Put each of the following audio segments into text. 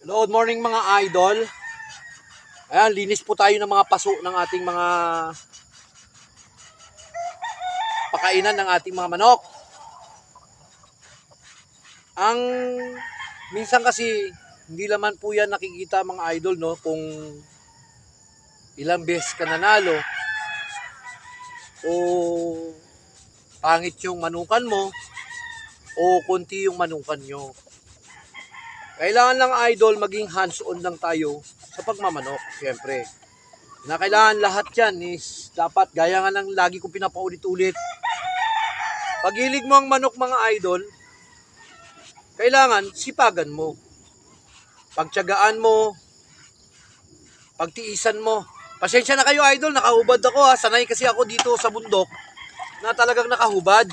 Hello, good morning mga idol. Ayan, linis po tayo ng mga paso ng ating mga pakainan ng ating mga manok. Ang minsan kasi hindi naman po yan nakikita mga idol no kung ilang beses ka nanalo o pangit yung manukan mo o konti yung manukan nyo. Kailangan lang idol maging hands-on lang tayo sa pagmamanok, siyempre. Na kailangan lahat yan is dapat gaya nga ng lagi ko pinapaulit-ulit. Pag hilig mo ang manok mga idol, kailangan sipagan mo. Pagtyagaan mo, pagtiisan mo. Pasensya na kayo idol, nakahubad ako ha. Sanay kasi ako dito sa bundok na talagang nakahubad.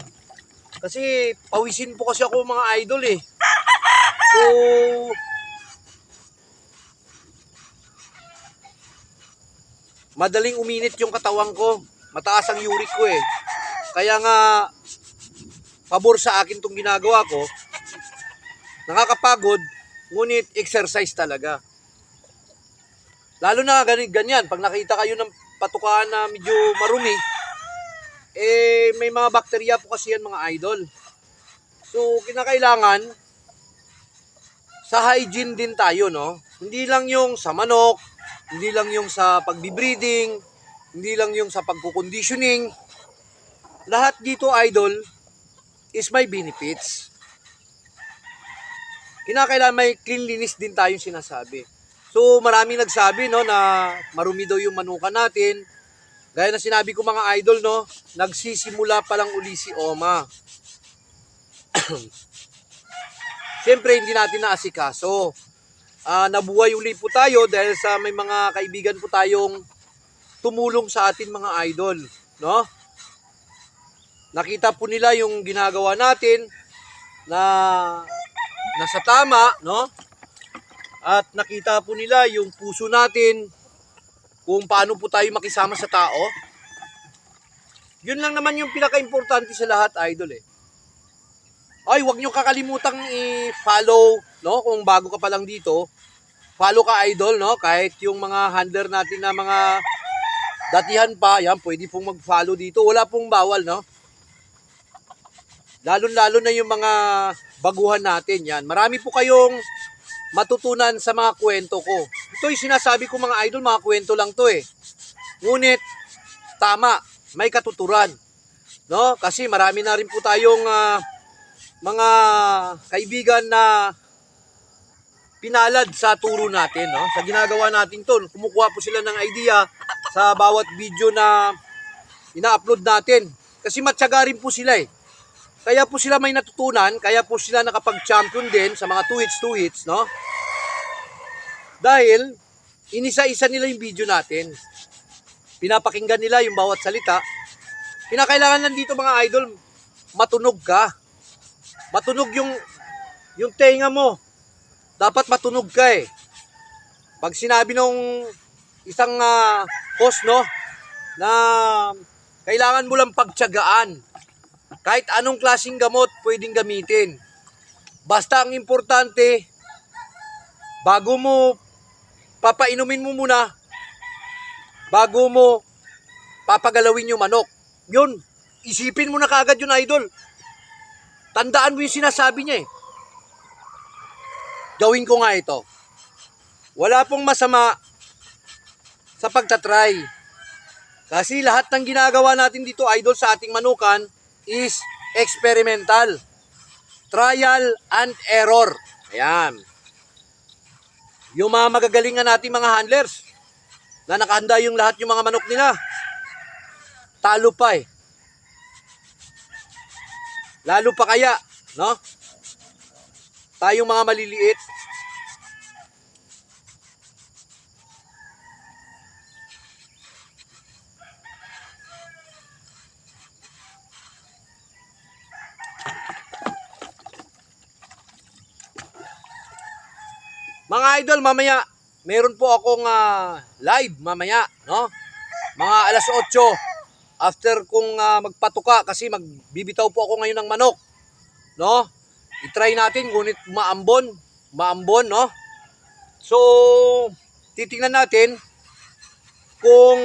Kasi pawisin po kasi ako mga idol eh. So, madaling uminit yung katawan ko. Mataas ang uric ko eh. Kaya nga, pabor sa akin tong ginagawa ko. Nakakapagod, ngunit exercise talaga. Lalo na ganyan, ganyan pag nakita kayo ng patukaan na medyo marumi, eh may mga bakterya po kasi yan mga idol. So, kinakailangan, sa hygiene din tayo, no? Hindi lang yung sa manok, hindi lang yung sa pagbibreeding, hindi lang yung sa pagkukonditioning. Lahat dito, idol, is may benefits. Kinakailangan may cleanliness din tayong sinasabi. So, maraming nagsabi, no, na marumi daw yung manuka natin. Gaya na sinabi ko mga idol, no, nagsisimula pa lang uli si Oma. Siyempre, hindi natin naasikaso. Ah, nabuhay uli po tayo dahil sa may mga kaibigan po tayong tumulong sa atin mga idol, no? Nakita po nila yung ginagawa natin na nasa tama, no? At nakita po nila yung puso natin kung paano po tayo makisama sa tao. Yun lang naman yung pinaka-importante sa lahat, idol eh. Ay, wag niyo kakalimutang i-follow, no? Kung bago ka pa lang dito, follow ka idol, no? Kahit yung mga handler natin na mga datihan pa, yan, pwede pong mag-follow dito. Wala pong bawal, no? Lalo-lalo na yung mga baguhan natin, yan. Marami po kayong matutunan sa mga kwento ko. Ito yung sinasabi ko mga idol, mga kwento lang to eh. Ngunit, tama, may katuturan. No? Kasi marami na rin po tayong ah, mga kaibigan na pinalad sa turo natin, no? Sa ginagawa natin 'to, kumukuha po sila ng idea sa bawat video na ina-upload natin. Kasi matyaga rin po sila eh. Kaya po sila may natutunan, kaya po sila nakapag-champion din sa mga 2 hits, 2 hits, no? Dahil inisa-isa nila yung video natin. Pinapakinggan nila yung bawat salita. Pinakailangan lang dito mga idol, matunog ka. Matunog yung yung tenga mo. Dapat matunog ka eh. Pag sinabi nung isang ah, host no na kailangan mo lang pagtiyagaan. Kahit anong klaseng gamot pwedeng gamitin. Basta ang importante bago mo papainumin mo muna bago mo papagalawin yung manok. Yun, isipin mo na kaagad yun, idol. Tandaan mo yung sinasabi niya eh. Gawin ko nga ito. Wala pong masama sa pagtatry. Kasi lahat ng ginagawa natin dito, idol, sa ating manukan is experimental. Trial and error. Ayan. Yung mga magagalingan natin mga handlers na nakahanda yung lahat yung mga manok nila. Talo pa eh. Lalo pa kaya, no? Tayong mga maliliit, Mga idol, mamaya, meron po akong ah, live mamaya, no? Mga alas 8, after kung ah, magpatuka, kasi magbibitaw po ako ngayon ng manok, no? I-try natin, ngunit maambon, maambon, no? So, titingnan natin kung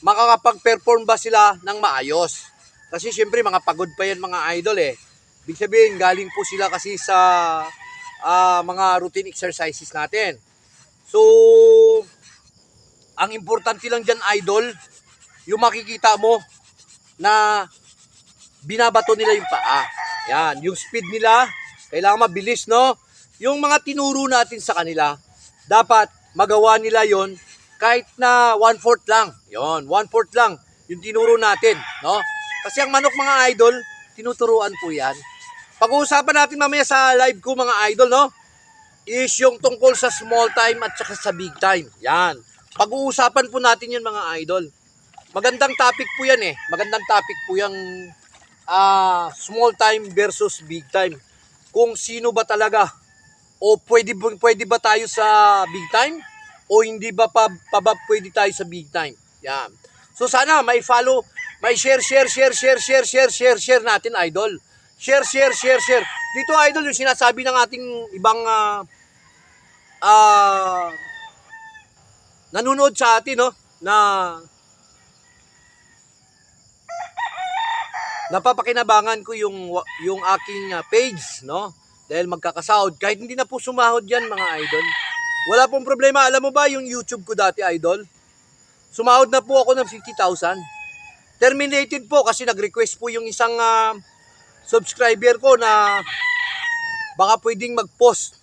makakapag-perform ba sila ng maayos. Kasi syempre mga pagod pa yan mga idol eh. Ibig sabihin, galing po sila kasi sa ah, mga routine exercises natin. So, ang importante lang dyan idol, yung makikita mo na binabato nila yung paa. Yan, yung speed nila, kailangan mabilis, no? Yung mga tinuro natin sa kanila, dapat magawa nila yon kahit na one-fourth lang. Yon, one-fourth lang yung tinuro natin, no? Kasi ang manok mga idol, tinuturuan po yan. Pag-uusapan natin mamaya sa live ko mga idol, no? Is yung tungkol sa small time at saka sa big time. Yan. Pag-uusapan po natin yan mga idol. Magandang topic po yan eh. Magandang topic po yung uh, small time versus big time. Kung sino ba talaga o pwede, pwede ba tayo sa big time o hindi ba pa, pa ba pwede tayo sa big time. Yan. So sana may follow, may share, share, share, share, share, share, share, share natin idol. Share, share, share, share. Dito idol yung sinasabi ng ating ibang uh, uh, nanonood sa atin no na napapakinabangan ko yung yung aking ah, page no? Dahil magkakasahod. Kahit hindi na po sumahod yan mga idol. Wala pong problema. Alam mo ba yung YouTube ko dati idol? Sumahod na po ako ng 50,000 terminated po kasi nag-request po yung isang ah, subscriber ko na baka pwedeng mag-post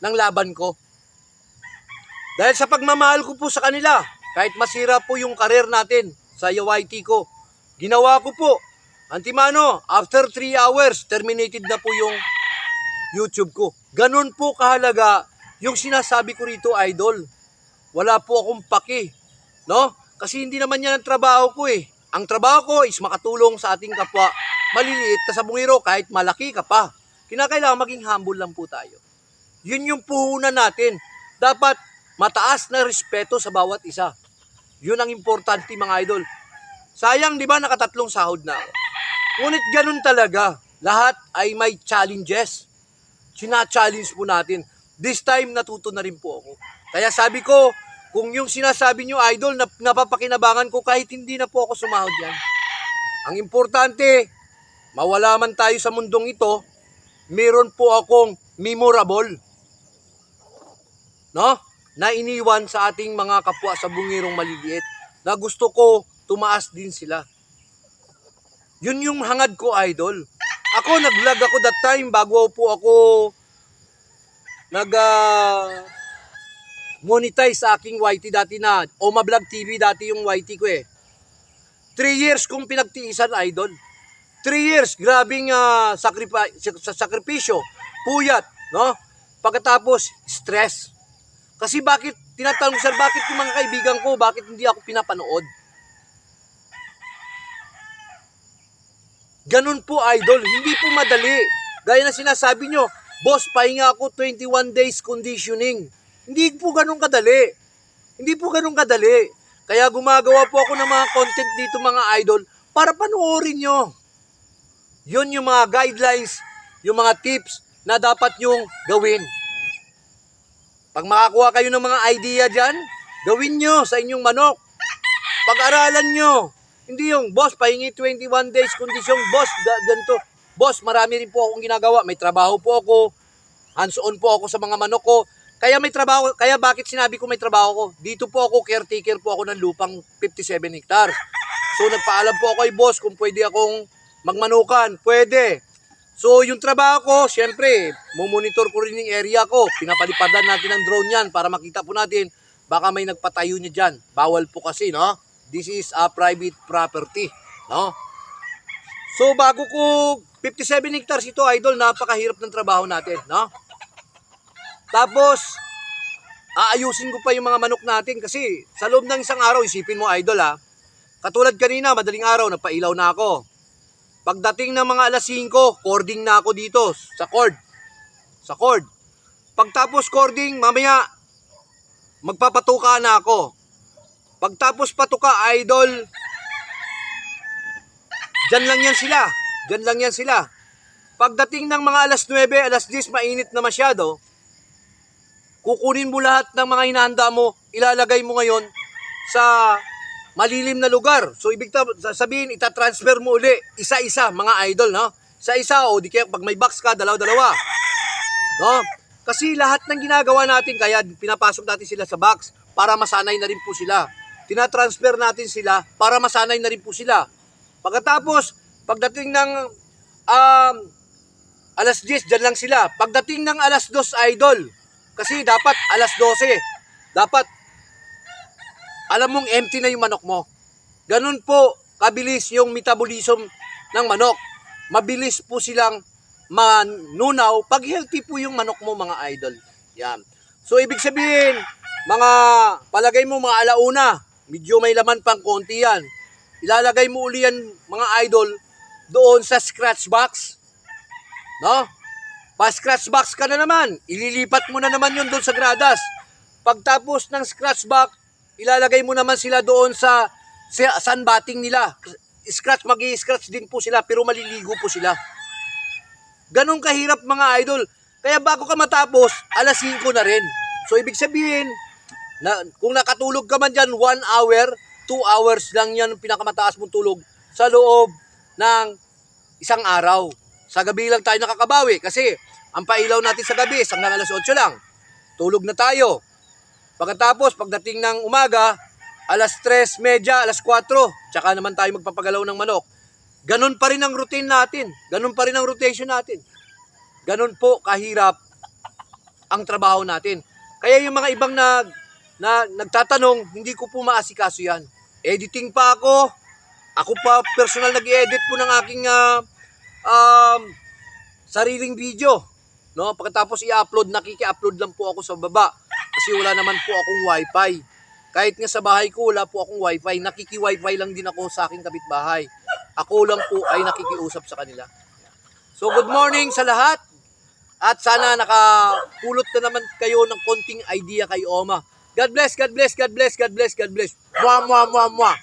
ng laban ko. Dahil sa pagmamahal ko po sa kanila, kahit masira po yung karir natin sa YT ko, ginawa ko po. Antimano, after 3 hours, terminated na po yung YouTube ko. Ganun po kahalaga yung sinasabi ko rito, idol. Wala po akong paki. No? Kasi hindi naman yan ang trabaho ko eh. Ang trabaho ko is makatulong sa ating kapwa maliliit na sa bungiro kahit malaki ka pa. Kinakailangan maging humble lang po tayo. Yun yung puhunan natin. Dapat mataas na respeto sa bawat isa. Yun ang importante mga idol. Sayang, di ba, nakatatlong sahod na ako. Ngunit ganun talaga. Lahat ay may challenges. Sina-challenge po natin. This time, natuto na rin po ako. Kaya sabi ko, kung yung sinasabi nyo, idol, na, napapakinabangan ko kahit hindi na po ako sumahod yan. Ang importante, mawala man tayo sa mundong ito, meron po akong memorable. No? Na iniwan sa ating mga kapwa sa bungirong maliliit na gusto ko tumaas din sila. Yun yung hangad ko, idol. Ako, nag-vlog ako that time bago po ako nag ah, sa aking YT dati na Oma Vlog TV dati yung YT ko eh. Three years kong pinagtiisan, idol. Three years, grabing uh, sakripa- sa sakripisyo, puyat, no? Pagkatapos, stress. Kasi bakit, tinatanong sir, bakit yung mga kaibigan ko, bakit hindi ako pinapanood? Ganun po, idol. Hindi po madali. Gaya na sinasabi nyo, boss, pahinga ako 21 days conditioning. Hindi po ganun kadali. Hindi po ganun kadali. Kaya gumagawa po ako ng mga content dito mga idol para panoorin nyo. Yun yung mga guidelines, yung mga tips na dapat nyong gawin. Pag makakuha kayo ng mga idea dyan, gawin nyo sa inyong manok. Pag-aralan nyo. Hindi yung, boss, pahingi 21 days kondisyon, boss, ga- ganito. Boss, marami rin po akong ginagawa. May trabaho po ako. Hands-on po ako sa mga manok ko. Kaya may trabaho, kaya bakit sinabi ko may trabaho ko? Dito po ako, caretaker po ako ng lupang 57 hectares. So nagpaalam po ako kay boss kung pwede akong magmanukan. Pwede. So yung trabaho ko, syempre, mumonitor ko rin yung area ko. Pinapalipadan natin ng drone yan para makita po natin baka may nagpatayo niya dyan. Bawal po kasi, no? This is a private property, no? So bago ko 57 hectares ito, idol, napakahirap ng trabaho natin, no? Tapos, aayusin ko pa yung mga manok natin kasi sa loob ng isang araw, isipin mo, idol, ha? Katulad kanina, madaling araw, napailaw na ako. Pagdating ng mga alas 5, cording na ako dito sa cord. Sa cord. Pagtapos cording, mamaya magpapatuka na ako. Pagtapos patuka, idol, dyan lang yan sila. Dyan lang yan sila. Pagdating ng mga alas 9, alas 10, mainit na masyado, kukunin mo lahat ng mga hinahanda mo, ilalagay mo ngayon sa malilim na lugar. So, ibig sabihin, itatransfer mo uli, isa-isa, mga idol, no? Isa-isa, o di kaya pag may box ka, dalaw-dalawa. No? Kasi lahat ng ginagawa natin, kaya pinapasok natin sila sa box para masanay na rin po sila. Tinatransfer natin sila para masanay na rin po sila. Pagkatapos, pagdating ng um, alas 10, dyan lang sila. Pagdating ng alas 2, idol, kasi dapat alas 12, dapat alam mong empty na yung manok mo. Ganun po kabilis yung metabolism ng manok. Mabilis po silang manunaw pag healthy po yung manok mo mga idol. Yan. So ibig sabihin, mga palagay mo mga alauna, medyo may laman pang konti yan. Ilalagay mo uli yan mga idol doon sa scratch box. No? Pa-scratch box ka na naman. Ililipat mo na naman yun doon sa gradas. Pagtapos ng scratch box, ilalagay mo naman sila doon sa, sa sunbatting nila. Scratch, mag scratch din po sila, pero maliligo po sila. Ganon kahirap mga idol. Kaya bago ka matapos, alas 5 na rin. So ibig sabihin, na, kung nakatulog ka man dyan, 1 hour, 2 hours lang yan pinakamataas mong tulog sa loob ng isang araw. Sa gabi lang tayo nakakabawi kasi ang pailaw natin sa gabi is hanggang alas 8 lang. Tulog na tayo. Pagkatapos, pagdating ng umaga, alas 3, medya, alas 4, tsaka naman tayo magpapagalaw ng manok. Ganon pa rin ang routine natin. Ganon pa rin ang rotation natin. Ganon po kahirap ang trabaho natin. Kaya yung mga ibang nag, na, nagtatanong, hindi ko po maasikaso yan. Editing pa ako. Ako pa personal nag-edit po ng aking ah, um, sariling video. No? Pagkatapos i-upload, nakiki-upload lang po ako sa baba. Kasi wala naman po akong wifi. Kahit nga sa bahay ko, wala po akong wifi. Nakiki-wifi lang din ako sa aking kapitbahay. Ako lang po ay nakikiusap sa kanila. So good morning sa lahat. At sana nakapulot na naman kayo ng konting idea kay Oma. God bless, God bless, God bless, God bless, God bless. Mwah, mwah, mwah, mwah.